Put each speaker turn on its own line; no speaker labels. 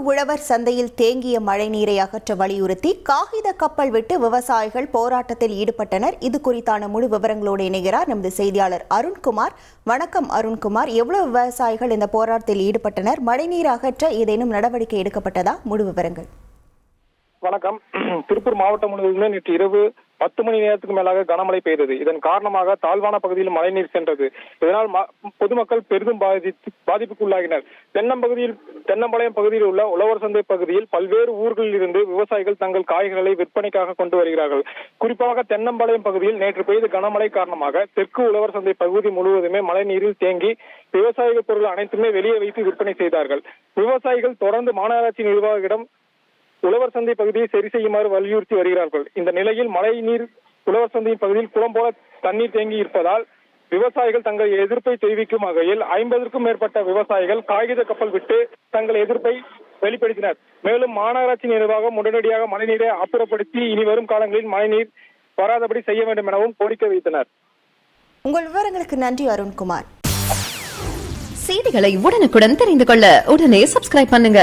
திருப்பூர் உழவர் சந்தையில் தேங்கிய மழைநீரை அகற்ற வலியுறுத்தி காகித கப்பல் விட்டு விவசாயிகள் போராட்டத்தில் ஈடுபட்டனர். இது குறித்தான முழு விவரங்களோடு இணைகிறார் நமது செய்தியாளர் அருண்குமார். வணக்கம் அருண்குமார். எவ்வளவு விவசாயிகள் இந்த போராட்டத்தில் ஈடுபட்டனர்? மழைநீர் அகற்ற ஏதேனும் நடவடிக்கை எடுக்கப்பட்டதா? முழு விவரங்கள்.
வணக்கம். திருப்பூர் மாவட்டம் முழுவதுமே நேற்று இரவு பத்து மணி நேரத்துக்கு மேலாக கனமழை பெய்தது. இதன் காரணமாக தாழ்வான பகுதியில் மழைநீர் சென்றது. இதனால் பொதுமக்கள் பெரிதும் பாதித்து பாதிப்புக்குள்ளாகினர். தென்னம்பகுதியில் தென்னம்பாளையம் பகுதியில் உள்ள உழவர் சந்தை பகுதியில் பல்வேறு ஊர்களில் இருந்து விவசாயிகள் தங்கள் காய்கறிகளை விற்பனைக்காக கொண்டு வருகிறார்கள். குறிப்பாக தென்னம்பாளையம் பகுதியில் நேற்று பெய்த கனமழை காரணமாக தெற்கு உழவர் சந்தை பகுதி முழுவதுமே மழைநீரில் தேங்கி விவசாய பொருள் அனைத்துமே வெளியே வைத்து விற்பனை செய்தார்கள். விவசாயிகள் தொடர்ந்து மாநகராட்சி நிர்வாகிடம் உழவர் சந்தை பகுதியை சரி செய்யுமாறு வலியுறுத்தி வருகிறார்கள். இந்த நிலையில் மழை நீர் உழவர் சந்தையின் பகுதியில் குளம் போல தண்ணீர் தேங்கி இருப்பதால் விவசாயிகள் தங்கள் எதிர்ப்பை தெரிவிக்கும் வகையில் ஐம்பதற்கும் மேற்பட்ட விவசாயிகள் காகித கப்பல் விட்டு தங்கள் எதிர்ப்பை வெளிப்படுத்தினர். மேலும் மாநகராட்சி நிர்வாகம் உடனடியாக மழைநீரை அப்புறப்படுத்தி இனி வரும் காலங்களில் மழைநீர் வராதபடி செய்ய வேண்டும் எனவும் கோரிக்கை வைத்தனர்.
உங்கள் விவரங்களுக்கு நன்றி அருண்குமார்.
செய்திகளை உடனுக்குடன் தெரிந்து கொள்ள உடனே சப்ஸ்கிரைப் பண்ணுங்க.